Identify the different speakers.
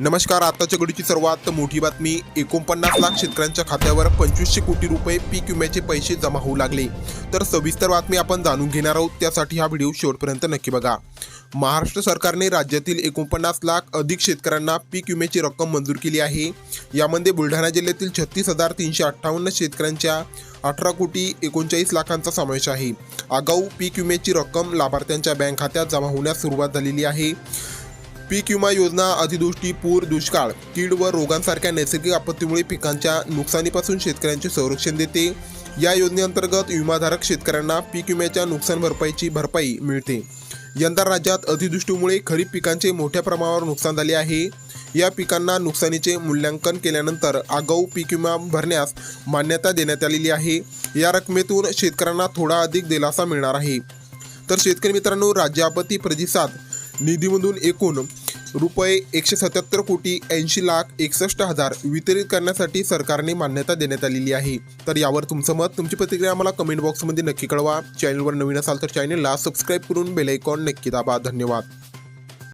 Speaker 1: नमस्कार आताच्या घडीची सर्वात मोठी बातमी. एकोणपन्नास लाख शेतकऱ्यांच्या खात्यावर पंचवीसशे कोटी रुपये पीक विम्याचे पैसे जमा होऊ लागले. तर सविस्तर बातमी आपण जाणून घेणार आहोत. त्यासाठी हा व्हिडिओ शेवटपर्यंत नक्की बघा. महाराष्ट्र सरकारने राज्यातील एकोणपन्नास लाख अधिक शेतकऱ्यांना पीक विम्याची रक्कम मंजूर केली आहे. यामध्ये बुलढाणा जिल्ह्यातील छत्तीस हजार तीनशे अठ्ठावन्न शेतकऱ्यांच्या अठरा कोटी एकोणचाळीस लाखांचा समावेश आहे. आगाऊ पीक विम्याची रक्कम लाभार्थ्यांच्या बँक खात्यात जमा होण्यास सुरुवात झालेली आहे. पीक विमा योजना अतिदृष्टी पूर दुष्काळ कीड व रोगांसारख्या नैसर्गिक आपत्तीमुळे पिकांच्या नुकसानीपासून शेतकऱ्यांचे संरक्षण देते. या योजनेअंतर्गत विमाधारक शेतकऱ्यांना पीक विम्याच्या नुकसान भरपाईची भरपाई मिळते. यंदा राज्यात अतिदृष्टीमुळे खरीप पिकांचे मोठ्या प्रमाणावर नुकसान झाले आहे. या पिकांना नुकसानीचे मूल्यांकन केल्यानंतर आगाऊ पीक विमा भरण्यास मान्यता देण्यात आलेली आहे. या रकमेतून शेतकऱ्यांना थोडा अधिक दिलासा मिळणार आहे. तर शेतकरी मित्रांनो राज्य आपत्ती प्रतिसाद निधीमधून एकूण रुपये एकशे सत्याहत्तर कोटी ऐंशी लाख एकसष्ट हजार वितरित करण्यासाठी सरकारने मान्यता देण्यात आलेली आहे. तर यावर तुमचं मत तुमची प्रतिक्रिया आम्हाला कमेंट बॉक्समध्ये नक्की कळवा. चॅनलवर नवीन असाल तर चॅनलला सबस्क्राईब करून बेल आयकॉन नक्की दाबा. धन्यवाद.